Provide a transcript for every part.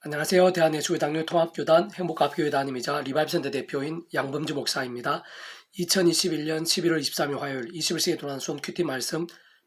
안녕하세요. 대한예수교 당뇨 통합교단 행복합교회 담임이자 리바이브센터 대표인 양범주 목사입니다. 2021년 11월 23일 화요일 21세기 도난순 큐티 말씀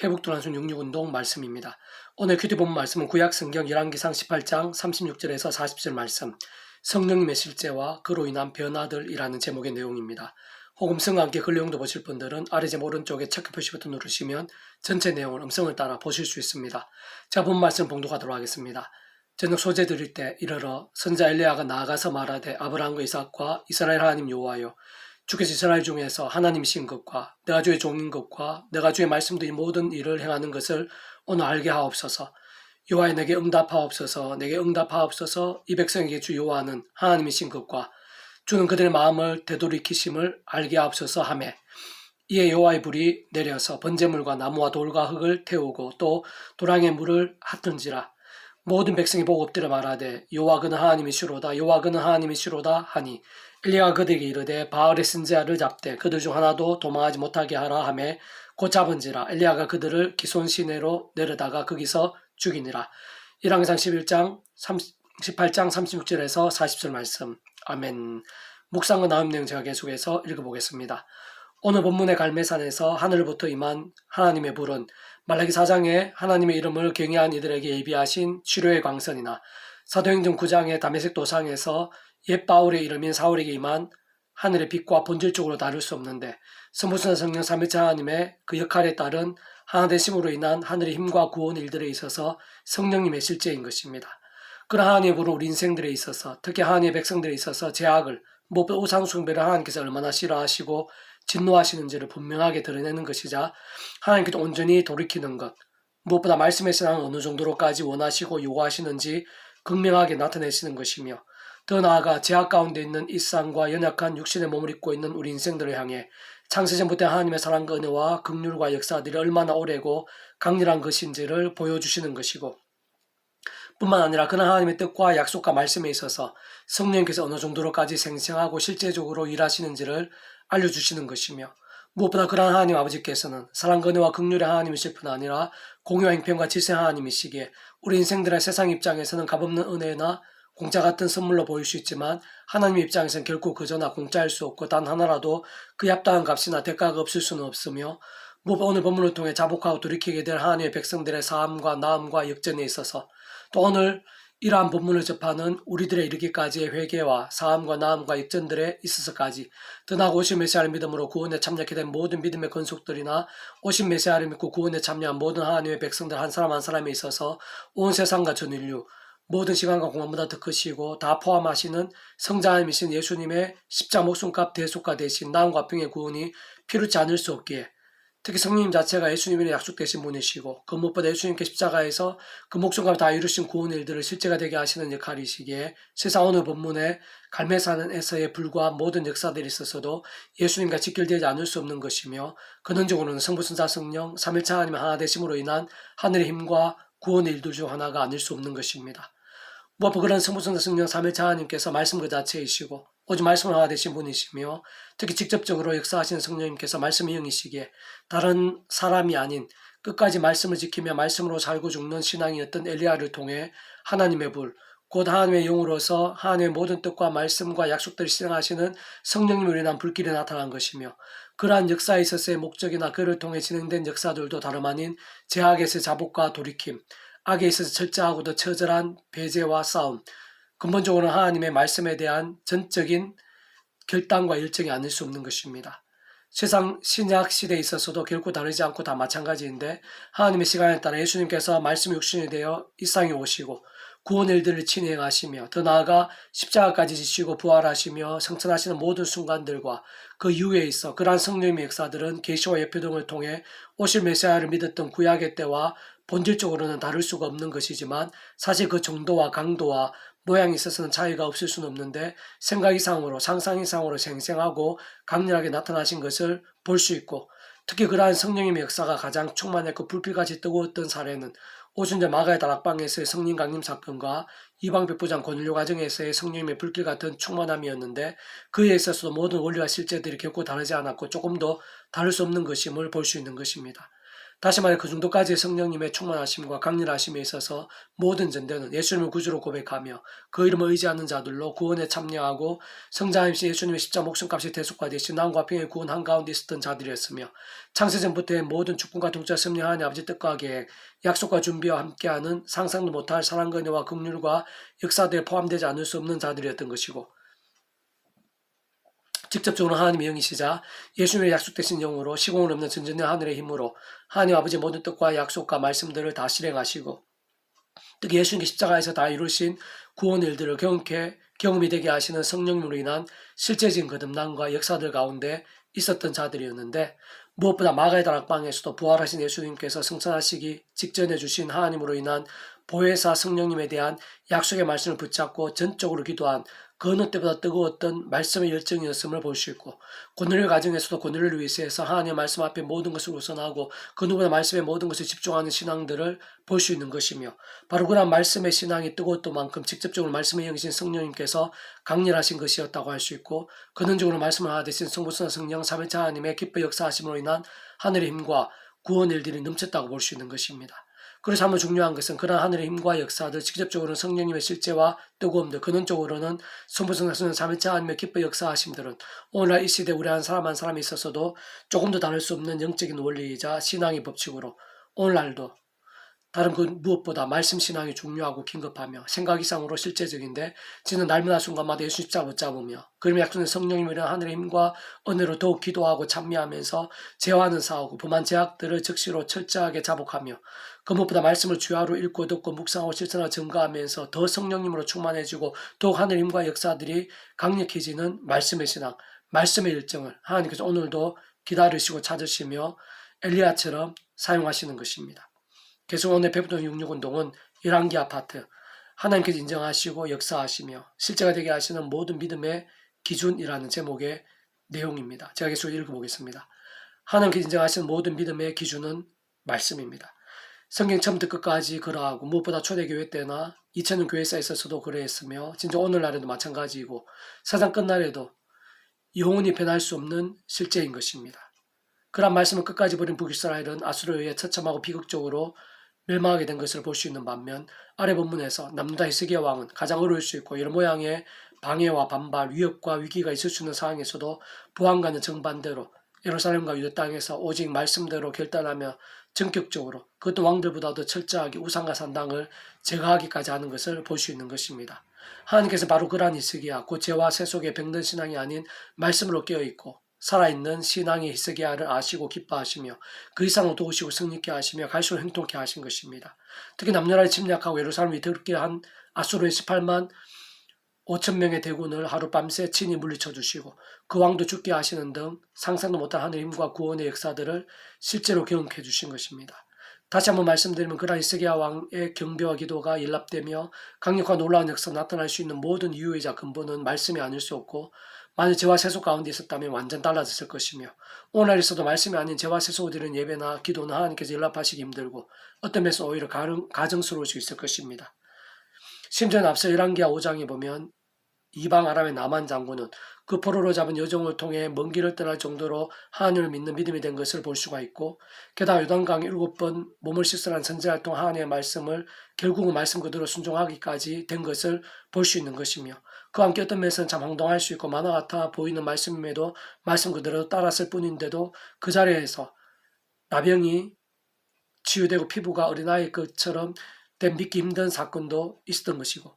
회복 도난순 66운동 말씀입니다. 오늘 큐티 본 말씀은 구약 성경 열왕기상 18장 36절에서 40절 말씀 성령님의 실제와 그로 인한 변화들이라는 제목의 내용입니다. 혹 음성과 함께 글 내용도 보실 분들은 아래 제 오른쪽에 체크 표시 버튼 누르시면 전체 내용을 음성을 따라 보실 수 있습니다. 자, 본 말씀 봉독하도록 하겠습니다. 저녁 소재 드릴 때 이르러 선자 엘리야가 나아가서 말하되 아브라함과 이삭과 이스라엘 하나님 여호와여 주께서 이스라엘 중에서 하나님이신 것과 내가 주의 종인 것과 내가 주의 말씀드린 모든 일을 행하는 것을 오늘 알게 하옵소서. 여호와여 내게 응답하옵소서. 내게 응답하옵소서. 이 백성에게 주 여호와는 하나님이신 것과 주는 그들의 마음을 되돌이키심을 알게 하옵소서 하매. 이에 여호와의 불이 내려서 번제물과 나무와 돌과 흙을 태우고 또 도랑의 물을 핫던지라 모든 백성이 보고 엎드려 말하되 여호와 그는 하나님이시로다 여호와 그는 하나님이시로다 하니 엘리야가 그들에게 이르되 바알의 선지자를 잡되 그들 중 하나도 도망하지 못하게 하라 하매 곧 잡은지라. 엘리야가 그들을 기손 시내로 내려다가 거기서 죽이니라. 1항상 11장 18장 36절에서 40절 말씀. 아멘. 묵상과 나음 내용 제가 계속해서 읽어보겠습니다. 오늘 본문의 갈매산에서 하늘부터 임한 하나님의 불은 말라기 4장에 하나님의 이름을 경외한 이들에게 예비하신 치료의 광선이나 사도행전 9장의 담에색 도상에서 옛 바울의 이름인 사울에게 임한 하늘의 빛과 본질적으로 다를 수 없는데 선부선 성령 삼위체 하나님의 그 역할에 따른 하나 되심으로 인한 하늘의 힘과 구원 일들에 있어서 성령님의 실제인 것입니다. 그런 하나님의 불은 우리 인생들에 있어서 특히 하나님의 백성들에 있어서 제약을 무엇보다 우상숭배를 하나님께서 얼마나 싫어하시고 진노하시는지를 분명하게 드러내는 것이자 하나님께서 온전히 돌이키는 것. 무엇보다 말씀의 신앙을 어느 정도로까지 원하시고 요구하시는지 극명하게 나타내시는 것이며 더 나아가 제약 가운데 있는 일상과 연약한 육신의 몸을 입고 있는 우리 인생들을 향해 창세전부터 하나님의 사랑과 은혜와 극률과 역사들이 얼마나 오래고 강렬한 것인지를 보여주시는 것이고 뿐만 아니라 그런 하나님의 뜻과 약속과 말씀에 있어서 성령께서 어느 정도로까지 생생하고 실제적으로 일하시는지를 알려주시는 것이며 무엇보다 그러한 하나님 아버지께서는 사랑과 은혜와 극률의 하나님이실 뿐 아니라 공유와 형편과 질서 하나님이시기에 우리 인생들의 세상 입장에서는 값없는 은혜나 공짜 같은 선물로 보일 수 있지만 하나님 입장에서는 결코 그저나 공짜일 수 없고 단 하나라도 그 합당한 값이나 대가가 없을 수는 없으며 무엇보다 오늘 본문을 통해 자복하고 돌이키게 될 하나님의 백성들의 삶과 나음과 역전에 있어서 또 오늘 이러한 본문을 접하는 우리들의 이르기까지의 회개와 사함과 나음과 역전들에 있어서까지 떠나고 오신 메시아를 믿음으로 구원에 참여하게 된 모든 믿음의 건속들이나 오신 메시아를 믿고 구원에 참여한 모든 하나님의 백성들 한 사람 한 사람에 있어서 온 세상과 전 인류 모든 시간과 공간보다 더 크시고 다 포함하시는 성자님이신 예수님의 십자 목숨값 대속가 되신 나음과 병의 구원이 필요치 않을 수 없기에 특히 성령님 자체가 예수님의 약속되신 분이시고 그 무엇보다 예수님께 십자가에서 그 목숨과 다 이루신 구원 일들을 실제가 되게 하시는 역할이시기에 세상 어느 본문에 갈매산에서의 불과 모든 역사들이 있어서도 예수님과 직결되지 않을 수 없는 것이며 근원적으로는 성부순사 성령 삼일차 하나님의 하나 되심으로 인한 하늘의 힘과 구원 일들 중 하나가 아닐 수 없는 것입니다. 무엇보 그런 성부순사 성령 삼일차 하나님께서 말씀 그 자체이시고 오직 말씀을 하나 되신 분이시며 특히 직접적으로 역사하시는 성령님께서 말씀의 영이시기에 다른 사람이 아닌 끝까지 말씀을 지키며 말씀으로 살고 죽는 신앙이었던 엘리야를 통해 하나님의 불, 곧 하나님의 영으로서 하나님의 모든 뜻과 말씀과 약속들을 실행하시는 성령님을 인한 불길이 나타난 것이며 그러한 역사에 있어서의 목적이나 그를 통해 진행된 역사들도 다름 아닌 제약에서의 자복과 돌이킴, 악에 있어서 철저하고도 처절한 배제와 싸움, 근본적으로 하나님의 말씀에 대한 전적인 결단과 일정이 아닐 수 없는 것입니다. 세상 신약 시대에 있어서도 결코 다르지 않고 다 마찬가지인데 하나님의 시간에 따라 예수님께서 말씀 육신이 되어 이 땅에 오시고 구원 일들을 진행하시며 더 나아가 십자가까지 지시고 부활하시며 성천하시는 모든 순간들과 그 이후에 있어 그러한 성령의 역사들은 계시와 예표 등을 통해 오실 메시아를 믿었던 구약의 때와 본질적으로는 다를 수가 없는 것이지만 사실 그 정도와 강도와 모양이 있어서는 차이가 없을 수는 없는데 생각 이상으로 상상 이상으로 생생하고 강렬하게 나타나신 것을 볼 수 있고 특히 그러한 성령님의 역사가 가장 충만했고 불빛같이 뜨거웠던 사례는 오순절 마가의 다락방에서의 성령 강림 사건과 이방 백부장 권율료 과정에서의 성령님의 불길 같은 충만함이었는데 그에 있어서도 모든 원리와 실제들이 결코 다르지 않았고 조금 더 다를 수 없는 것임을 볼 수 있는 것입니다. 다시 말해 그 정도까지의 성령님의 충만하심과 강렬하심에 있어서 모든 전대는 예수님을 구주로 고백하며 그 이름을 의지하는 자들로 구원에 참여하고 성자임시 예수님의 십자 목숨값이 대속화되신 남과 평의 구원 한가운데 있었던 자들이었으며 창세전부터의 모든 축복과 독자 섭리하나님 아버지 뜻과 계획, 약속과 준비와 함께하는 상상도 못할 사랑과 은혜와 긍휼과 역사들에 포함되지 않을 수 없는 자들이었던 것이고 직접적으로 하나님의 영이시자 예수님의 약속되신 영으로 시공을 없는 전전의 하늘의 힘으로 하나님 아버지의 모든 뜻과 약속과 말씀들을 다 실행하시고 특히 예수님의 십자가에서 다 이루신 구원 일들을 경험케 경험이 되게 하시는 성령님으로 인한 실제적인 거듭남과 역사들 가운데 있었던 자들이었는데 무엇보다 마가의 다락방에서도 부활하신 예수님께서 승천하시기 직전에 주신 하나님으로 인한 보혜사 성령님에 대한 약속의 말씀을 붙잡고 전적으로 기도한 그 어느 때보다 뜨거웠던 말씀의 열정이었음을 볼 수 있고 고뇌를 가정에서도 고뇌를 위해서 하나님의 말씀 앞에 모든 것을 우선하고 그 누구나 말씀에 모든 것을 집중하는 신앙들을 볼 수 있는 것이며 바로 그런 말씀의 신앙이 뜨거웠던 만큼 직접적으로 말씀의 영이신 성령님께서 강렬하신 것이었다고 할 수 있고 근원적으로 말씀을 하나 되신 성부선 성령 삼위차 하나님의 기뻐 역사하심으로 인한 하늘의 힘과 구원 일들이 넘쳤다고 볼 수 있는 것입니다. 그래서 한번 중요한 것은 그런 하늘의 힘과 역사들 직접적으로는 성령님의 실제와 뜨거움들 근원적으로는 성부성사스는 삼위차 하나님의 기뻐 역사하심들은 오늘날 이 시대 우리 한 사람 한 사람이 있어서도 조금도 다를 수 없는 영적인 원리이자 신앙의 법칙으로 오늘날도 다른 그 무엇보다 말씀 신앙이 중요하고 긴급하며 생각 이상으로 실제적인데 지는 날마다 순간마다 예수 십자 붙잡으며 그림의 약속된 성령님이란 하늘의 힘과 은혜로 더욱 기도하고 찬미하면서 제어하는 싸우고 범한 제약들을 즉시로 철저하게 자복하며 그 무엇보다 말씀을 주야로 읽고 듣고 묵상하고 실천하고 증거하면서 더 성령님으로 충만해지고 더욱 하늘 힘과 역사들이 강력해지는 말씀의 신앙, 말씀의 일정을 하나님께서 오늘도 기다리시고 찾으시며 엘리야처럼 사용하시는 것입니다. 개성원의 배부동 66 운동은 11개 아파트, 하나님께서 인정하시고 역사하시며 실제가 되게 하시는 모든 믿음의 기준이라는 제목의 내용입니다. 제가 계속 읽어보겠습니다. 하나님께서 인정하시는 모든 믿음의 기준은 말씀입니다. 성경 처음부터 끝까지 그러하고 무엇보다 초대교회 때나 2000년 교회사에 있어서도 그러했으며 진짜 오늘날에도 마찬가지이고 세상 끝날에도 영원히 변할 수 없는 실제인 것입니다. 그런 말씀을 끝까지 버린 북이스라엘은 아수르에 의해 처참하고 비극적으로 멸망하게 된 것을 볼 수 있는 반면 아래 본문에서 남유다 히스기야 왕은 가장 어려울 수 있고 여러 모양의 방해와 반발, 위협과 위기가 있을 수 있는 상황에서도 부한과는 정반대로 예루살렘과 유대 땅에서 오직 말씀대로 결단하며 전격적으로 그것도 왕들보다도 철저하게 우상과 산당을 제거하기까지 하는 것을 볼 수 있는 것입니다. 하나님께서 바로 그러한 히스기야 곧 죄와 세 속의 병든 신앙이 아닌 말씀으로 깨어있고 살아있는 신앙의 히스기야를 아시고 기뻐하시며 그 이상으로 도우시고 승리케 하시며 갈수록 행통케 하신 것입니다. 특히 남녀라를 침략하고 예루살렘을 들게 한 아수르의 18만 5천 명의 대군을 하룻밤새 친히 물리쳐 주시고 그 왕도 죽게 하시는 등 상상도 못한 하늘 힘과 구원의 역사들을 실제로 경험해 주신 것입니다. 다시 한번 말씀드리면 그러한 이스기야 왕의 경배와 기도가 일납되며 강력한 놀라운 역사 나타날 수 있는 모든 이유이자 근본은 말씀이 아닐 수 없고 만일 죄와 세속 가운데 있었다면 완전 달라졌을 것이며 오늘 있어도 말씀이 아닌 죄와 드리는 예배나 기도는 하나님께서 연락하시기 힘들고 어떤 면에서 오히려 가능, 가정스러울 수 있을 것입니다. 심지어는 앞서 11기하 5장에 보면 이방 아람의 나만 장군은 그 포로로 잡은 여종을 통해 먼 길을 떠날 정도로 하나님을 믿는 믿음이 된 것을 볼 수가 있고 게다가 요단강 일곱 번 몸을 씻으라는 선제활동 하나님의 말씀을 결국은 말씀 그대로 순종하기까지 된 것을 볼 수 있는 것이며 그와 함께 어떤 면에서는 참 황당할 수 있고 만화 같아 보이는 말씀임에도 말씀 그대로 따랐을 뿐인데도 그 자리에서 나병이 치유되고 피부가 어린아이 것처럼 된 믿기 힘든 사건도 있었던 것이고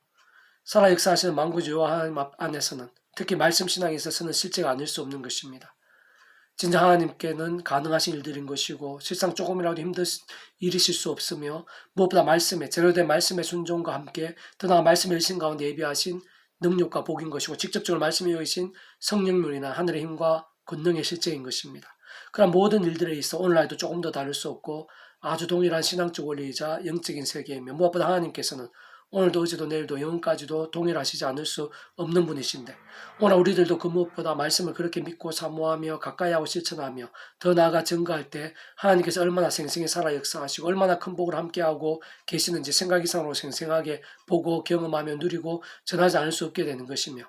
살아 역사하시는 만구주와 하나님 앞 안에서는 특히 말씀 신앙에 있어서는 실제가 아닐 수 없는 것입니다. 진짜 하나님께는 가능하신 일들인 것이고 실상 조금이라도 힘든 일이실 수 없으며 무엇보다 말씀에 제로된 말씀의 순종과 함께 더나아 말씀의 일신 가운데 예비하신 능력과 복인 것이고 직접적으로 말씀에 여기신 성령률이나 하늘의 힘과 권능의 실제인 것입니다. 그런 모든 일들에 있어 오늘날도 조금 더 다를 수 없고 아주 동일한 신앙적 원리이자 영적인 세계이며 무엇보다 하나님께서는 오늘도 어제도 내일도 영원까지도 동일하시지 않을 수 없는 분이신데 오늘 우리들도 그 무엇보다 말씀을 그렇게 믿고 사모하며 가까이하고 실천하며 더 나아가 증거할 때 하나님께서 얼마나 생생히 살아 역사하시고 얼마나 큰 복을 함께하고 계시는지 생각 이상으로 생생하게 보고 경험하며 누리고 전하지 않을 수 없게 되는 것이며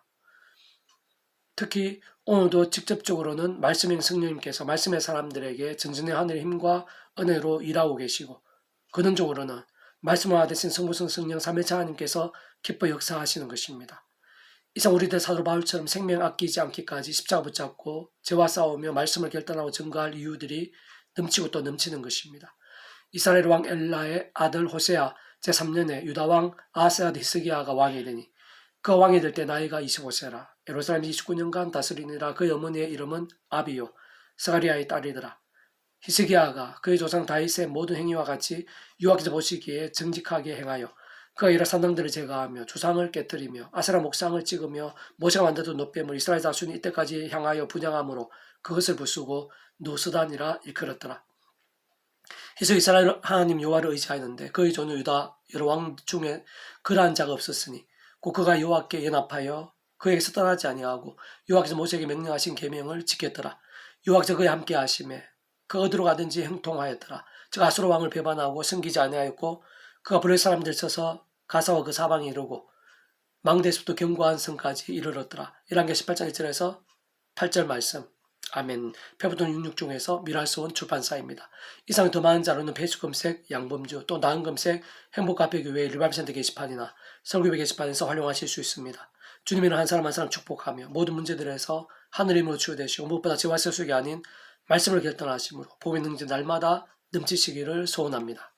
특히 오늘도 직접적으로는 말씀의 성령님께서 말씀의 사람들에게 전전의 하늘의 힘과 은혜로 일하고 계시고 근원적으로는 말씀을 하되신 성부성 성령 삼일차 하나님께서 기뻐 역사하시는 것입니다. 이상 우리들 사도 바울처럼 생명 아끼지 않기까지 십자가 붙잡고 죄와 싸우며 말씀을 결단하고 증거할 이유들이 넘치고 또 넘치는 것입니다. 이스라엘 왕 엘라의 아들 호세아 제3년에 유다 왕 아세아 히스기야가 왕이 되니 그 왕이 될 때 나이가 25세라 예루살렘 29년간 다스리니라 그의 어머니의 이름은 아비요 스가리아의 딸이더라. 히스기야가 그의 조상 다윗의 모든 행위와 같이 유학에서 보시기에 정직하게 행하여 그가 여러 산당들을 제거하며 주상을 깨뜨리며 아세라 목상을 찍으며 모세가 만들던 노뱀을 이스라엘 자손이 이때까지 향하여 분양함으로 그것을 부수고 누스단이라 일컬었더라. 히스 이스라엘 하나님 여호와를 의지하였는데 그의 종류 유다 여러 왕 중에 그러한 자가 없었으니 곧 그가 여호와께 연합하여 그에게서 떠나지 아니하고 여호와께서 모세에게 명령하신 계명을 지켰더라. 여호와께서 그에 함께 하심에 그 어디로 가든지 형통하였더라. 즉 아수르 왕을 배반하고 섬기지 아니하였고 그가 브레 사람들 쳐서 가사와 그 사방에 이르고 망대에서부터 견고한 성까지 이르렀더라. 1한계 18장 1절에서 8절 말씀. 아멘. 페부돈 66 중에서 미랄스원 출판사입니다. 이상 더 많은 자료는 배수 검색, 양범주, 또 나은 검색, 행복카페교회 일발센터 게시판이나 설교회 게시판에서 활용하실 수 있습니다. 주님이는 한 사람 한 사람 축복하며 모든 문제들에서 하늘 힘으로 치유되시고 무엇보다 재활 세속이 아닌 말씀을 결단하심으로 복의 능지 날마다 넘치시기를 소원합니다.